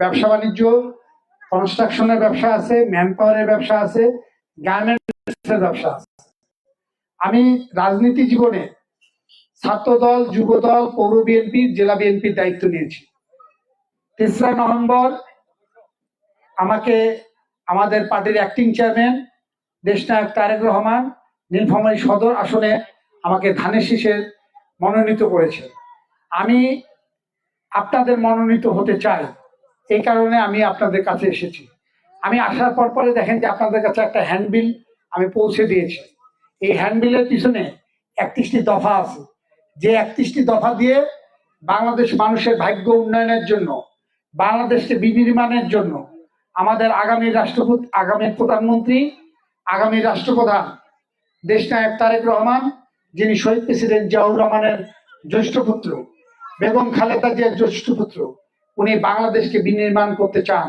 ব্যবসা বাণিজ্য কনস্ট্রাকশনের ব্যবসা আছে ম্যান পাওয়ারের ব্যবসা আছে গার্মেন্টসের ব্যবসা আছে। আমি রাজনীতি জীবনে ছাত্রদল, যুবদল, পৌর বিএনপি জেলা বিএনপির দায়িত্ব নিয়েছি। তেসরা নভেম্বর আমাকে আমাদের পার্টির অ্যাক্টিং চেয়ারম্যান দেশনায়ক তারেক রহমান, নীলফামারী সদর আসনে আমাকে ধানের শীষের মনোনীত করেছে আমি আপনাদের মনোনীত হতে চাই। এই কারণে আমি আপনাদের কাছে এসেছি। আমি আসার পর পরে দেখেন যে আপনাদের কাছে একটা হ্যান্ডবিল আমি পৌঁছে দিয়েছি। এই হ্যান্ডবিলের পিছনে একত্রিশটি দফা আছে। যে একত্রিশটি দফা দিয়ে বাংলাদেশ মানুষের ভাগ্য উন্নয়নের জন্য, বাংলাদেশকে বিনির্মাণের জন্য আমাদের আগামী রাষ্ট্রপতি, আগামী প্রধানমন্ত্রী, আগামী রাষ্ট্রপ্রধান দেশনায়ক তারেক রহমান, যিনি শহীদ প্রেসিডেন্ট জিয়াউর রহমানের জ্যেষ্ঠ পুত্র, বেগম খালেদা জিয়ার জ্যেষ্ঠ পুত্র উনি বাংলাদেশকে বিনির্মাণ করতে চান।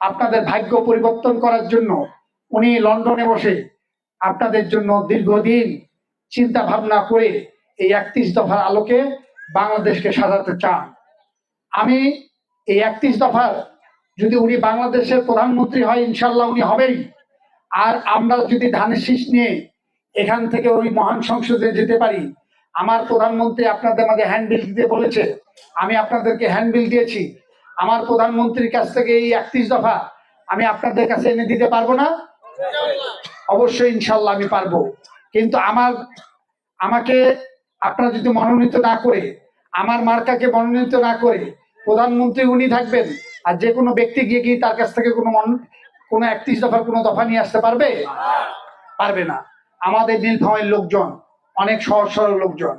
আপনাদের ভাগ্য পরিবর্তন করার জন্য উনি লন্ডনে বসে আপনাদের জন্য দীর্ঘদিন চিন্তা ভাবনা করে এই একত্রিশ দফার আলোকে বাংলাদেশকে সাজাতে চান। আমি এই একত্রিশ দফার যদি উনি বাংলাদেশের প্রধানমন্ত্রী হয় ইনশাল্লাহ উনি হবেই। আর আমরা যদি ধানের শীষ নিয়ে এখান থেকে ওই মহান সংসদে যেতে পারি আমার প্রধানমন্ত্রী আপনাদের মাঝে হ্যান্ডবিল দিতে বলেছে। আমি আপনাদেরকে হ্যান্ডবিল দিয়েছি। আমার প্রধানমন্ত্রীর কাছ থেকে এই একত্রিশ দফা আমি আপনাদের কাছে এনে দিতে পারব না? অবশ্যই ইনশাল্লাহ আমি পারব। কিন্তু আমার, আমাকে আপনারা যদি মনোনীত না করে, আমার মার্কাকে মনোনীত না করে প্রধানমন্ত্রী উনি থাকবেন, আর যে কোনো ব্যক্তি গিয়ে কি তার কাছ থেকে কোনো কোনো একত্রিশ দফার কোনো দফা নিয়ে আসতে পারবে? পারবে না। আমাদের নীলফামারীর লোকজন অনেক সহজ সরল লোকজন।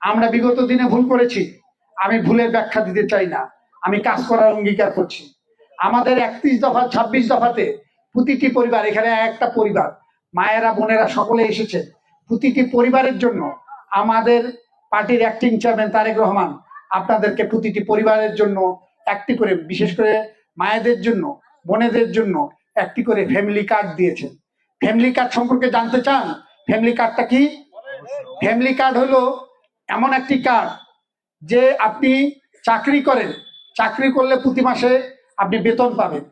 আমরা বিগত দিনে ভুল করেছি। আমি ভুলের ব্যাখ্যা দিতে চাই না। আমি কাজ করার অঙ্গীকার করছি। আমাদের একত্রিশ দফা, ছাব্বিশ দফাতে প্রতিটি পরিবার, এখানে একটা পরিবার, মায়েরা, বোনেরা সকলে এসেছে। প্রতিটি পরিবারের জন্য আমাদের পার্টির অ্যাক্টিং চেয়ারম্যান তারেক রহমান আপনাদেরকে প্রতিটি পরিবারের জন্য একটি করে, বিশেষ করে মায়েদের জন্য, বোনেদের জন্য একটি করে ফ্যামিলি কার্ড দিয়েছেন। ফ্যামিলি কার্ড সম্পর্কে জানতে চান? ফ্যামিলি কার্ডটা কি? ফ্যামিলি কার্ড হলো এমন একটি কার্ড যে আপনি চাকরি করেন। চাকরি করলে প্রতি মাসে আপনি বেতন পাবেন।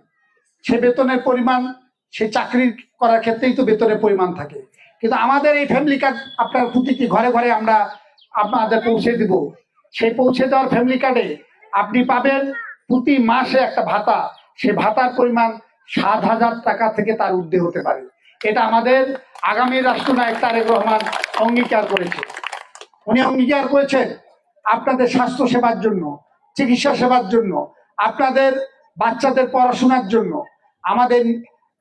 সে বেতনের পরিমাণ, সে চাকরি করার ক্ষেত্রেই তো বেতনের পরিমাণ থাকে। কিন্তু আমাদের এই ফ্যামিলি কার্ড আপনার প্রতিটি ঘরে ঘরে আমরা আপনাদের পৌঁছে দিব। সেই পৌঁছে দেওয়ার ফ্যামিলি কার্ডে আপনি পাবেন প্রতি মাসে একটা ভাতা। সে ভাতার পরিমাণ সাত হাজার টাকা থেকে তার ঊর্ধ্বে হতে পারে। এটা আমাদের আগামী রাষ্ট্রনায়ক তারেক রহমান অঙ্গীকার করেছে। উনি অঙ্গীকার করেছেন আপনাদের স্বাস্থ্য সেবার জন্য, চিকিৎসা সেবার জন্য, আপনাদের বাচ্চাদের পড়াশোনার জন্য, আমাদের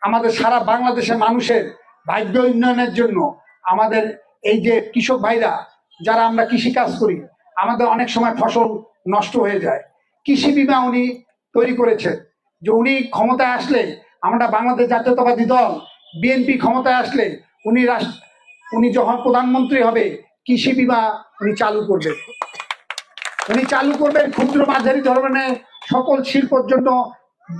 আমাদের সারা বাংলাদেশের মানুষের ভাগ্য উন্নয়নের জন্য, আমাদের এই যে কৃষক ভাইরা, যারা আমরা কৃষি কাজ করি, আমাদের অনেক সময় ফসল নষ্ট হয়ে যায়। কৃষি বিমা উনি তৈরি করেছেন, যে উনি ক্ষমতায় আসলে আমরা বাংলাদেশ জাতীয়তাবাদী দল বিএনপি ক্ষমতায় আসলে উনি রাষ্ট্র উনি যখন প্রধানমন্ত্রী হবে, কৃষি বিমা উনি চালু করবেন উনি চালু করবেন ক্ষুদ্র মাঝারি ধরনের সকল শিল্পর জন্য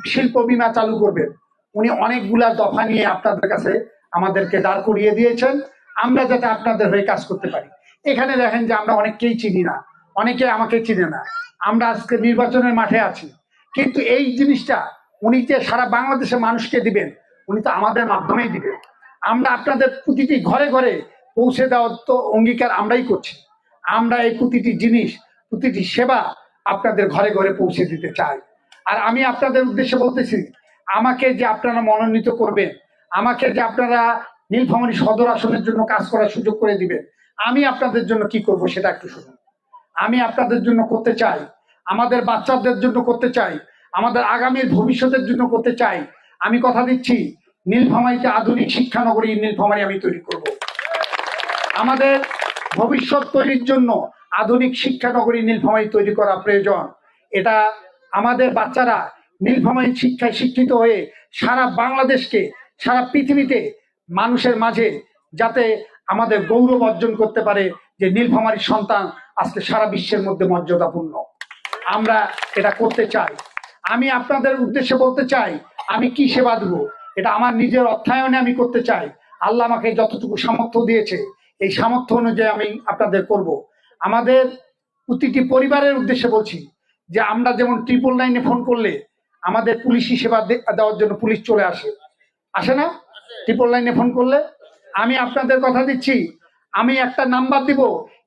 শিল্প বিমা চালু করবেন উনি অনেকগুলা দফা নিয়ে আপনাদের কাছে আমাদেরকে দাঁড় করিয়ে দিয়েছেন। আমরা যাতে আপনাদের হয়ে কাজ করতে পারি। এখানে দেখেন যে আমরা অনেককেই চিনি না। অনেকে আমাকে চিনে না। আমরা আজকে নির্বাচনের মাঠে আছি। কিন্তু এই জিনিসটা উনি যে সারা বাংলাদেশের মানুষকে দিবেন উনি তো আমাদের মাধ্যমেই দিবেন আমরা আপনাদের প্রতিটি ঘরে ঘরে পৌঁছে দেওয়ার তো অঙ্গীকার আমরাই করছি। আমরা এই প্রতিটি জিনিস, প্রতিটি সেবা আপনাদের ঘরে ঘরে পৌঁছে দিতে চাই। আর আমি আপনাদের উদ্দেশ্যে বলতেছি, আমাকে যে আপনারা মনোনীত করবেন, আমাকে যে আপনারা নীলফামারী সদর আসনের জন্য কাজ করার সুযোগ করে দিবেন, আমি আপনাদের জন্য কি করব সেটা একটু শুনুন। আমি আপনাদের জন্য করতে চাই, আমাদের বাচ্চাদের জন্য করতে চাই, আমাদের আগামীর ভবিষ্যতের জন্য করতে চাই। আমি কথা দিচ্ছি নীলফামারীতে আধুনিক শিক্ষানগরী নীলফামারী আমি তৈরি করব। আমাদের ভবিষ্যৎ তৈরির জন্য আধুনিক শিক্ষানগরী নীলফামারী তৈরি করা প্রয়োজন। এটা আমাদের বাচ্চারা নীলফামারী শিক্ষায় শিক্ষিত হয়ে সারা বাংলাদেশকে, সারা পৃথিবীতে মানুষের মাঝে যাতে আমাদের গৌরব অর্জন করতে পারে যে নীলফামারীর সন্তান আজকে সারা বিশ্বের মধ্যে মর্যাদাপূর্ণ। আমরা এটা করতে চাই। আমি আপনাদের উদ্দেশ্যে বলতে চাই, আমি কি সেবা দেবো? এটা আমার নিজের অর্থায়নে আমি করতে চাই। আল্লাহ আমাকে যতটুকু সামর্থ্য দিয়েছে, এই সামর্থ্য অনুযায়ী আমি আপনাদের করব। আমাদের প্রতিটি পরিবারের উদ্দেশ্যে বলছি যে আমরা যেমন ট্রিপল নাইনে ফোন করলে আমাদের পুলিশি সেবা দেওয়ার জন্য পুলিশ চলে আসে। আসে না? ট্রিপল লাইনে ফোন করলে? আমি আপনাদের কথা দিচ্ছি, আমি একটা নাম্বার দিব,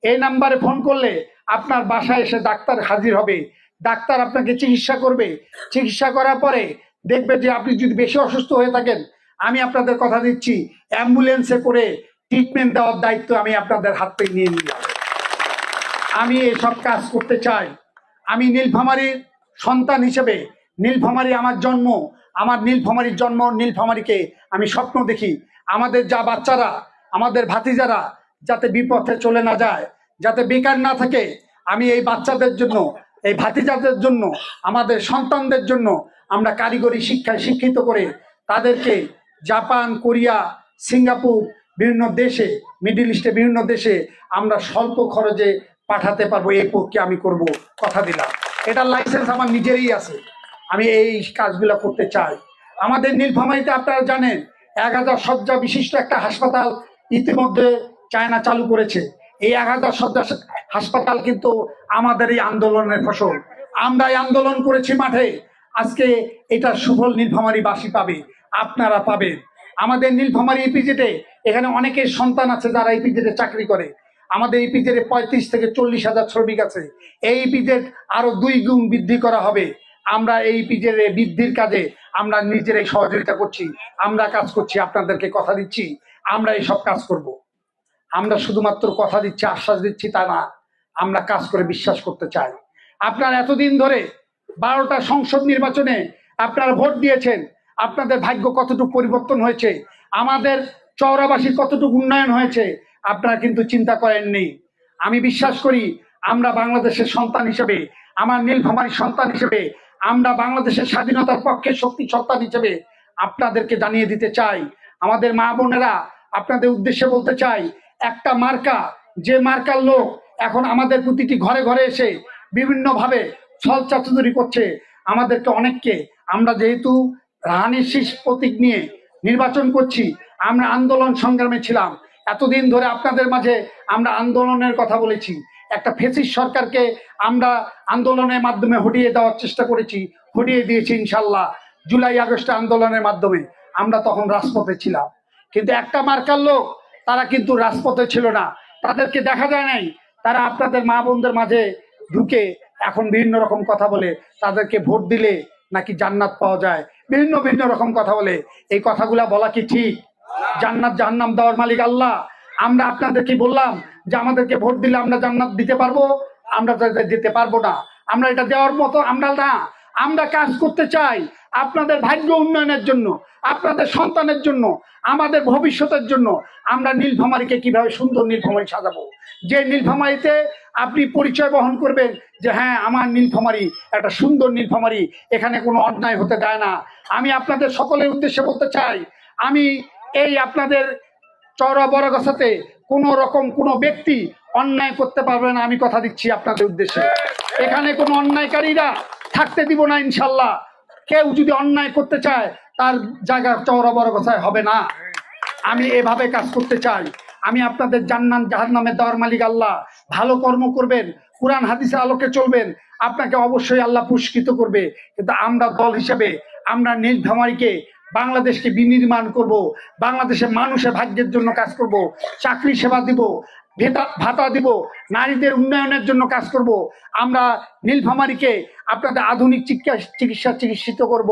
এই নাম্বারে ফোন করলে আপনার বাসায় এসে ডাক্তার হাজির হবে। ডাক্তার আপনাকে চিকিৎসা করবে। চিকিৎসা করার পরে দেখবে যে আপনি যদি বেশি অসুস্থ হয়ে থাকেন, আমি আপনাদের কথা দিচ্ছি, অ্যাম্বুলেন্সে করে ট্রিটমেন্ট দেওয়ার দায়িত্ব আমি আপনাদের হাত থেকে নিয়ে নিলাম। আমি এসব কাজ করতে চাই। আমি নীলফামারীর সন্তান হিসেবে, নীলফামারী আমার জন্ম, আমার নীলফামারীর জন্ম, নীলফামারীকে আমি স্বপ্ন দেখি। আমাদের যা বাচ্চারা, আমাদের ভাতিজারা যাতে বিপথে চলে না যায়, যাতে বেকার না থাকে, আমি এই বাচ্চাদের জন্য, এই ভাতিজাদের জন্য, আমাদের সন্তানদের জন্য আমরা কারিগরি শিক্ষায় শিক্ষিত করে তাদেরকে জাপান, কোরিয়া, সিঙ্গাপুর, বিভিন্ন দেশে, মিডিল ইস্টে বিভিন্ন দেশে আমরা স্বল্প খরচে পাঠাতে পারব, এই প্রক্রিয়া আমি করব কথা দিলাম। এটার লাইসেন্স আমার নিজেরই আছে। আমি এই কাজগুলো করতে চাই। আমাদের নীলফামারিতে আপনারা জানেন, এক হাজার শয্যা বিশিষ্ট একটা হাসপাতাল ইতিমধ্যে চায়না চালু করেছে। এই এক হাজার শয্যা হাসপাতাল কিন্তু আমাদের এই আন্দোলনের ফসল। আমরা এই আন্দোলন করেছি মাঠে। আজকে এটা সুফল নীলফামারীবাসী পাবে, আপনারা পাবেন। আমাদের নীলফামারী ইপিজেটে এখানে অনেকের সন্তান আছে যারা ইপিজেটে চাকরি করে। আমাদের ইপিজেটে পঁয়ত্রিশ থেকে চল্লিশ হাজার শ্রমিক আছে। এই ইপিজেট আরও দুই গুণ বৃদ্ধি করা হবে। আমরা এই ইপিজের বৃদ্ধির কাজে আমরা নিজেরাই সহযোগিতা করছি। আমরা কাজ করছি, আপনাদেরকে কথা দিচ্ছি। আমরা এই সব কাজ করব। আমরা শুধুমাত্র কথা দিচ্ছি, আশ্বাস দিচ্ছি তা না। আমরা কাজ করে বিশ্বাস করতে চাই। আপনারা এতদিন ধরে বারোটা সংসদ নির্বাচনে আপনারা ভোট দিয়েছেন। আপনাদের ভাগ্য কতটুকু পরিবর্তন হয়েছে? আমাদের চৌরাবাসীর কতটুকু উন্নয়ন হয়েছে? আপনারা কিন্তু চিন্তা করেননি। আমি বিশ্বাস করি, আমরা বাংলাদেশের সন্তান হিসেবে, আমার নীলফামারীর সন্তান হিসেবে, আমরা বাংলাদেশের স্বাধীনতার পক্ষে শক্তি সন্তান হিসেবে আপনাদেরকে জানিয়ে দিতে চাই। আমাদের মা বোনেরা আপনাদের উদ্দেশ্যে বলতে চাই, একটা মার্কা, যে মার্কার লোক এখন আমাদের প্রতিটি ঘরে ঘরে এসে বিভিন্নভাবে ছল চাতুরি করছে। আমাদেরকে অনেককে, আমরা যেহেতু রানীর শীষ প্রতীক নিয়ে নির্বাচন করছি, আমরা আন্দোলন সংগ্রামে ছিলাম। এতদিন ধরে আপনাদের মাঝে আমরা আন্দোলনের কথা বলেছি। একটা ফেসিস সরকারকে আমরা আন্দোলনের মাধ্যমে হটিয়ে দেওয়ার চেষ্টা করেছি, হটিয়ে দিয়েছি ইনশাল্লাহ জুলাই, আগস্টে আন্দোলনের মাধ্যমে। আমরা তখন রাজপথে ছিলাম। কিন্তু একটা মার্কার লোক, তারা কিন্তু রাজপথে ছিল না। তাদেরকে দেখা যায় নাই। তারা আপনাদের মা বোনদের মাঝে ঢুকে এখন বিভিন্ন রকম কথা বলে তাদেরকে ভোট দিলে নাকি জান্নাত পাওয়া যায়। বিভিন্ন ভিন্ন রকম কথা বলে। এই কথাগুলা বলা কি ঠিক? জান্নাত জাহান্নাম দেওয়ার মালিক আল্লাহ। আমরা আপনাদেরকে বললাম যে আমাদেরকে ভোট দিলে আমরা জান্নাত দিতে পারব, আমরা যেতে পারব না। আমরা এটা দেওয়ার মতো আমরা না। আমরা কাজ করতে চাই। আপনাদের ভাগ্য উন্নয়নের জন্য, আপনাদের সন্তানের জন্য, আমাদের ভবিষ্যতের জন্য আমরা নীলফামারীকে কীভাবে সুন্দর নীলফামারী সাজাবো। যে নীলফামারীতে আপনি পরিচয় বহন করবেন যে হ্যাঁ আমার নীলফামারী একটা সুন্দর নীলফামারী এখানে কোনো অন্যায় হতে দেয় না। আমি আপনাদের সকলের উদ্দেশ্যে বলতে চাই, আমি এই আপনাদের চড়া বড় কথাতে কোনো রকম কোনো ব্যক্তি অন্যায় করতে পারবে না, আমি কথা দিচ্ছি আপনাদের উদ্দেশ্যে। এখানে কোনো অন্যায়কারীরা থাকতে দিব না ইনশাল্লাহ। কেউ যদি অন্যায় করতে চায়, তার জায়গা চওড়া বড় কথায় হবে না। আমি এভাবে কাজ করতে চাই। আমি আপনাদের জান্নান জাহার নামে দেওয়ার মালিক আল্লাহ। ভালো কর্ম করবেন, কোরআন হাদিসের আলোকে চলবেন। আপনাকে অবশ্যই আল্লাহ পুরস্কৃত করবে। কিন্তু আমরা দল হিসেবে, আমরা নীলফামারীকে বাংলাদেশকে বিনির্মাণ করব। বাংলাদেশের মানুষের ভাগ্যের জন্য কাজ করব। চাকরি সেবা দিব। ভেতা ভাতা দিব। নারীদের উন্নয়নের জন্য কাজ করব। আমরা নীলফামারীকে আপনাদের আধুনিক চিকিৎসা চিকিৎসা চিকিৎসিত করব।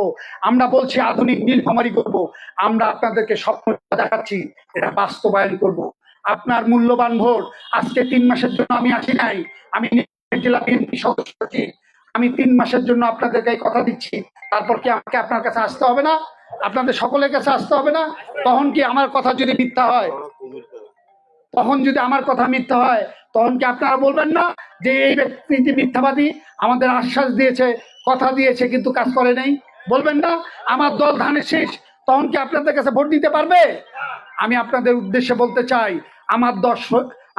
আমরা বলছি আধুনিক নীলফামারী করব। আমরা আপনাদেরকে স্বপ্ন দেখাচ্ছি, এটা বাস্তবায়ন করব। আপনার মূল্যবান ভোট আজকে তিন মাসের জন্য আমি আসি নাই। আমি জেলা বিএনপি সদস্য। আমি তিন মাসের জন্য আপনাদেরকে কথা দিচ্ছি। তারপর কি আমাকে আপনার কাছে আসতে হবে না? আপনাদের সকলের কাছে আসতে হবে না? তখন কি আমার কথা যদি মিথ্যা হয়? তখন যদি আমার কথা মিথ্যা হয়, তখন কি আপনারা বলবেন না যে এই ব্যক্তি মিথ্যাবাদী? আমাদের আশ্বাস দিয়েছে, কথা দিয়েছে, কিন্তু কাজ করে নেই। বলবেন না, আমার দল ধানের শেষ। তখন কি আপনাদের কাছে ভোট দিতে পারবে? আমি আপনাদের উদ্দেশ্যে বলতে চাই, আমার দল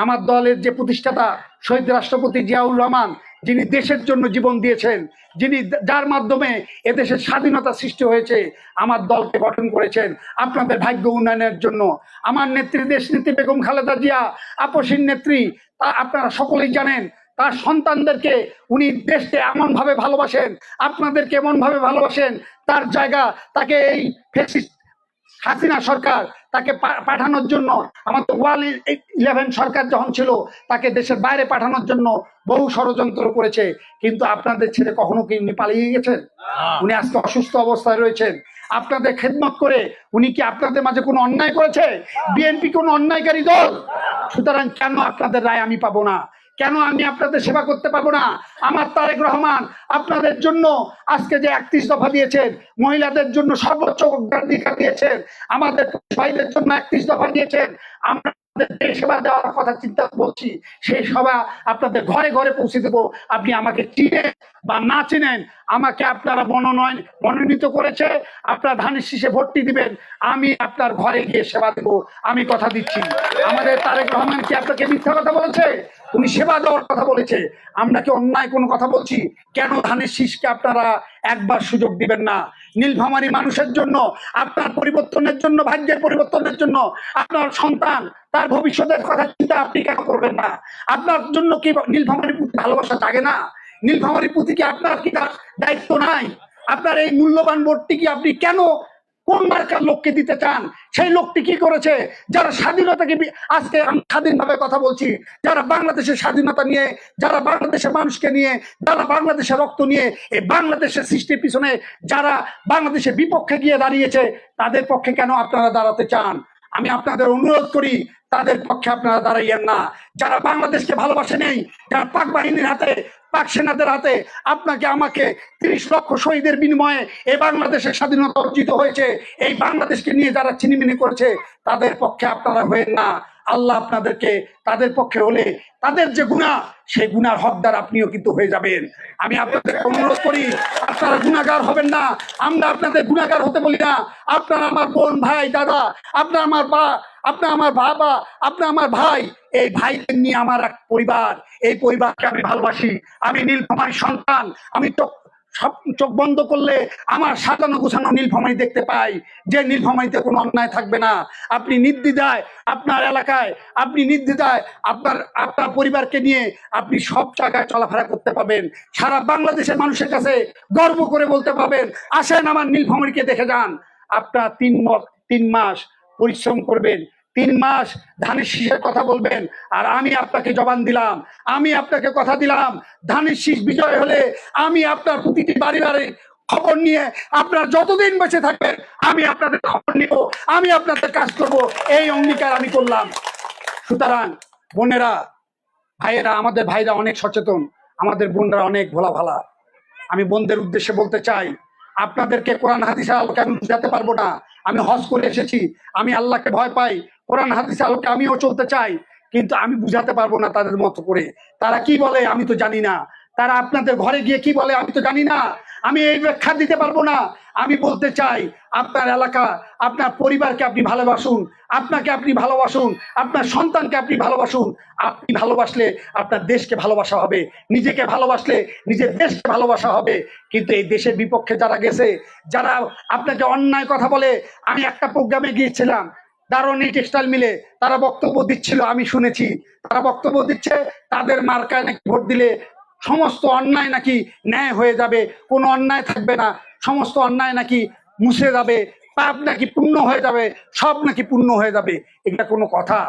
আমার দলের যে প্রতিষ্ঠাতা, শহীদ রাষ্ট্রপতি জিয়াউর রহমান যিনি দেশের জন্য জীবন দিয়েছেন, যিনি যার মাধ্যমে এদেশের স্বাধীনতা সৃষ্টি হয়েছে, আমার দলকে গঠন করেছেন। আপনাদের ভাগ্য উন্নয়নের জন্য। আমার নেত্রী দেশ বেগম খালেদা জিয়া আপসীর নেত্রী, তা আপনারা সকলেই জানেন, তার সন্তানদেরকে উনি দেশকে এমনভাবে ভালোবাসেন, আপনাদেরকে এমনভাবে ভালোবাসেন, তার জায়গা তাকে এই ফেসিস্ট হাসিনা সরকার তাকে পাঠানোর জন্য। আমাদের ওয়াল ইলেভেন সরকার যখন ছিল তাকে দেশের বাইরে পাঠানোর জন্য বহু ষড়যন্ত্র করেছে। কিন্তু আপনাদের ছেলে কখনো কি উনি পালিয়ে গেছেন? উনি আজকে অসুস্থ অবস্থায় রয়েছেন। আপনাদের খেদমত করে উনি কি আপনাদের মাঝে কোনো অন্যায় করেছে? বিএনপি কোনো অন্যায়কারী দল? সুতরাং কেন আপনাদের রায় আমি পাবো না? কেন আমি আপনাদের সেবা করতে পারব না? আমার তারেক রহমান আপনাদের জন্য আজকে যে একত্রিশ দফা দিয়েছেন, মহিলাদের জন্য সর্বোচ্চ অগ্রাধিকার দিয়েছেন, আমাদের ভাইদের জন্য একত্রিশ দফা দিয়েছেন, আমরা সেবা দেওয়ার কথা চিন্তা বলছি সেই সভা আপনাদের ঘরে ঘরে পৌঁছে দেবো। আপনি আমাকে চিনেন বা না চিনেন, আমাকে আপনারা মনোনয়ন মনোনীত করেছে, আপনার ধানের শীষে ভর্তি দিবেন, আমি আপনার ঘরে গিয়ে সেবা দেব। আমি কথা দিচ্ছি। আমাদের তারেক রহমান কি আপনাকে মিথ্যা কথা বলেছে? উনি সেবা দেওয়ার কথা বলেছে। আমরা কি অন্যায় কোনো কথা বলছি? কেন ধানের শীষকে আপনারা একবার সুযোগ দিবেন না? নীলফামারী মানুষের জন্য, আপনার পরিবর্তনের জন্য, ভাগ্যের পরিবর্তনের জন্য, আপনার সন্তান, তার ভবিষ্যতের কথা চিন্তা আপনি কেন করবেন না? আপনার জন্য কি নীলফামারীর প্রতি ভালোবাসা জাগে না? নীলফামারীর প্রতি কি আপনার কি তার দায়িত্ব নাই? আপনার এই মূল্যবান ভোটটি কি আপনি কেন কোন মার্কার লোককে দিতে চান? সেই লোকটি কি করেছে? যারা স্বাধীনতাকে আজকে আমি স্বাধীনভাবে কথা বলছি, যারা বাংলাদেশের স্বাধীনতা নিয়ে, যারা বাংলাদেশের মানুষকে নিয়ে, যারা বাংলাদেশের রক্ত নিয়ে, এই বাংলাদেশের সৃষ্টির পিছনে যারা বাংলাদেশের বিপক্ষে গিয়ে দাঁড়িয়েছে, তাদের পক্ষে কেন আপনারা দাঁড়াতে চান? আমি আপনাদের অনুরোধ করি তাদের পক্ষে আপনারা দাঁড়াইয়েন না। যারা বাংলাদেশকে ভালোবাসে নেই, যারা পাক বাহিনীর হাতে, পাক সেনাদের হাতে আপনাকে, আমাকে তিরিশ লক্ষ শহীদের বিনিময়ে এই বাংলাদেশের স্বাধীনতা অর্জিত হয়েছে, এই বাংলাদেশকে নিয়ে যারা চিনিমিনি করেছে, তাদের পক্ষে আপনারা হয়েন না। আল্লাহ আপনাদেরকে তাদের পক্ষে হলে তাদের যে গুণা, সেই গুণার হকদার আপনিও কিন্তু হয়ে যাবেন। আমি আপনাদের অনুরোধ করি, আপনারা গুণাগার হবেন না। আমরা আপনাদের গুণাগার হতে বলি না। আপনারা আমার বোন, ভাই, দাদা, আপনার আমার বা আপনার আমার বাবা আপনার আমার ভাই, এই ভাইদের নিয়ে আমার এক পরিবার। এই পরিবারকে আমি ভালোবাসি। আমি নীলফামারী সন্তান। আমি চোখ, সব চোখ বন্ধ করলে আমার সাজানো গোছানো নীলফামারি দেখতে পাই। যে নীলফামারিতে কোনো অন্যায় থাকবে না। আপনি নির্দ্বিধায় আপনার এলাকায়, আপনি নির্দ্বিধায় আপনার আপনার পরিবারকে নিয়ে আপনি সব জায়গায় চলাফেরা করতে পাবেন সারা বাংলাদেশের মানুষের কাছে গর্ব করে বলতে পাবেন আসেন আমার নীলফামারিকে দেখে যান। আপনার তিন তিন মাস পরিশ্রম করবেন, তিন মাস ধানের শীষের কথা বলবেন, আর আমি আপনাকে জবান দিলাম, আমি আপনাকে কথা দিলাম, ধানের শীষ বিজয় হলে আমি আপনার প্রতিটি বাড়ি বাড়ি খবর নিয়ে আপনার যতদিন বেঁচে থাকবেন, আমি আপনাদের খবর নিব, আমি আপনাদের কাজ করব, এই অঙ্গীকার আমি করলাম। সুতরাং বোনেরা, ভাইয়েরা, আমাদের ভাইরা অনেক সচেতন, আমাদের বোনরা অনেক ভোলা ভালা আমি বোনদের উদ্দেশ্যে বলতে চাই, আপনাদেরকে কোরআন হাদিসের আলোকে আমি বুঝাতে পারব না? আমি হজ করে এসেছি, আমি আল্লাহকে ভয় পাই, কোরআন হাদিস আলোকে আমিও চলতে চাই, কিন্তু আমি বুঝাতে পারব না তাদের মতো করে। তারা কি বলে আমি তো জানি না। তারা আপনাদের ঘরে গিয়ে কি বলে আমি তো জানি না। আমি এই ব্যাখ্যা দিতে পারব না। আমি বলতে চাই, আপনার এলাকা, আপনার পরিবারকে আপনি ভালোবাসুন, আপনাকে আপনি ভালোবাসুন, আপনার সন্তানকে আপনি ভালোবাসুন। আপনি ভালোবাসলে আপনার দেশকে ভালোবাসা হবে, নিজেকে ভালোবাসলে নিজের দেশকে ভালোবাসা হবে। কিন্তু এই দেশের বিপক্ষে যারা গেছে, যারা আপনাকে অন্যায় কথা বলে, আমি একটা প্রোগ্রামে গিয়েছিলাম দারুণী টেক্সটাইল মিলে, তারা বক্তব্য দিচ্ছিল, আমি শুনেছি। তারা বক্তব্য দিচ্ছে, তাদের মার্কায় নাকি ভোট দিলে সমস্ত অন্যায় নাকি ন্যায় হয়ে যাবে, কোনো অন্যায় থাকবে না। সমস্ত অন্যায় নাকি মুছে যাবে, পাপ নাকি পূর্ণ হয়ে যাবে, সব নাকি পূর্ণ হয়ে যাবে। এটা কোনো কথা।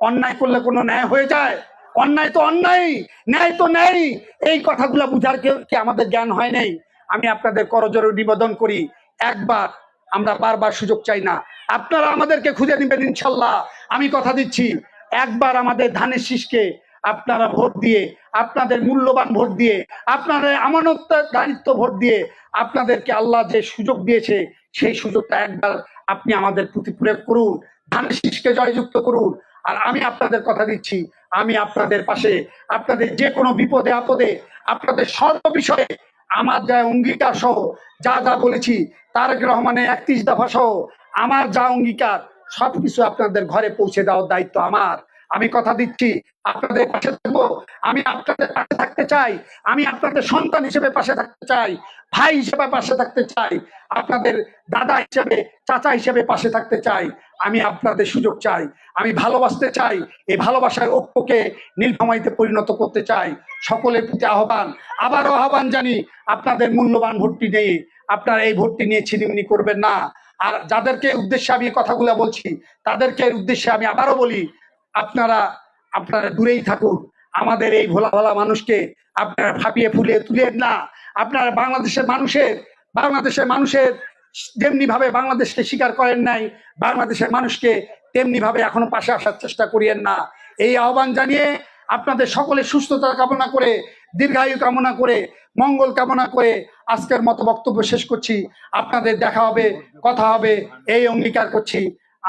অন্যায় করলে কোনো ন্যায় হয়ে যায়। অন্যায় তো অন্যায়, ন্যায় তো নেই এই কথাগুলো বুঝার কেউ কি আমাদের জ্ঞান হয় নাই? আমি আপনাদের করজোরে নিবেদন করি, একবার আমরা বারবার সুযোগ চাই না। আপনারা আমাদেরকে খুঁজে নেবেন ইনশাল্লাহ। আমি কথা দিচ্ছি, একবার আমাদের ধানের শীষকে আপনারা ভোট দিয়ে, আপনাদের মূল্যবান ভোট দিয়ে আপনাদের আমানত দায়িত্ব ভোট দিয়ে আপনাদেরকে আল্লাহ যে সুযোগ দিয়েছে, সেই সুযোগটা একবার আপনি আমাদের প্রতি প্রয়োগ করুন, ধানের শীষকে জয়যুক্ত করুন। আর আমি আপনাদের কথা দিচ্ছি, আমি আপনাদের পাশে, আপনাদের যে কোনো বিপদে আপদে, আপনাদের সর্ব বিষয়ে আমার যা অঙ্গীকার সহ যা যা বলেছি, তারেক রহমানের একত্রিশ দফা সহ আমার যা অঙ্গীকার, সবকিছু আপনাদের ঘরে পৌঁছে দেওয়ার দায়িত্ব আমার। আমি কথা দিচ্ছি, আপনাদের পাশে থাকব, আমি আপনাদের পাশে থাকতে চাই, আমি আপনাদের সন্তান হিসেবে পাশে থাকতে চাই, ভাই হিসেবে পাশে থাকতে চাই, আপনাদের দাদা হিসেবে, চাচা হিসেবে পাশে থাকতে চাই, আমি আপনাদের সুযোগ চাই, আমি ভালোবাসতে চাই, এই ভালোবাসার ঐক্যকে নীলফামাইতে পরিণত করতে চাই, সকলের প্রতি আহ্বান, আবারও আহ্বান জানি, আপনাদের মূল্যবান ভোটটি নিয়ে আপনারা এই ভোটটি নিয়ে ছিনিমিনি করবেন না, আর যাদেরকে উদ্দেশ্যে আমি কথাগুলো বলছি, তাদেরকে উদ্দেশ্যে আমি আবারও বলি আপনারা আপনারা দূরেই থাকুন। আমাদের এই ভোলা ভোলা মানুষকে আপনারা ফাঁপিয়ে ফুলিয়ে তুলেন না। আপনারা বাংলাদেশের মানুষের বাংলাদেশের মানুষের যেমনি ভাবে বাংলাদেশকে স্বীকার করেন নাই, বাংলাদেশের মানুষকে তেমনি ভাবে এখনও পাশে আসার চেষ্টা করিয়েন না। এই আহ্বান জানিয়ে আপনাদের সকলের সুস্থতা কামনা করে, দীর্ঘায়ু কামনা করে, মঙ্গল কামনা করে আজকের মতো বক্তব্য শেষ করছি। আপনাদের দেখা হবে, কথা হবে, এই অঙ্গীকার করছি।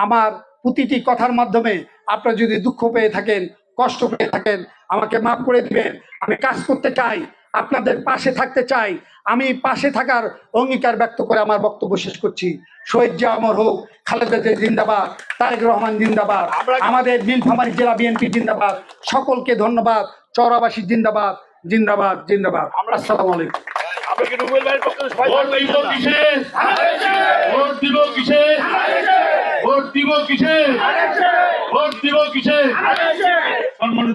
আমার প্রতিটি কথার মাধ্যমে আপনারা যদি দুঃখ পেয়ে থাকেন কষ্ট পেয়ে থাকেন আমাকে মাফ করে দিবেন। আমি কাজ করতে চাই আপনাদের পাশে থাকতে চাই। আমি পাশে থাকার অঙ্গীকার ব্যক্ত করে আমার বক্তব্য শেষ করছি। শহীদ জিয়া অমর হোক খালেদা জিয়া জিন্দাবাদ তারেক রহমান জিন্দাবাদ আমাদের নীলফামারী জেলা বিএনপি জিন্দাবাদ সকলকে ধন্যবাদ। চৌরাবাসী জিন্দাবাদ জিন্দাবাদ জিন্দাবাদ। আমরা আসসালামু আলাইকুম। আমরা কি রুবেল ভাইয়ের পক্ষে সবাই ভোট দিব কিসে? ভোট দিব কিসে? ভোট দিব কিসে? ভোট দিব কিসে? সম্মানিত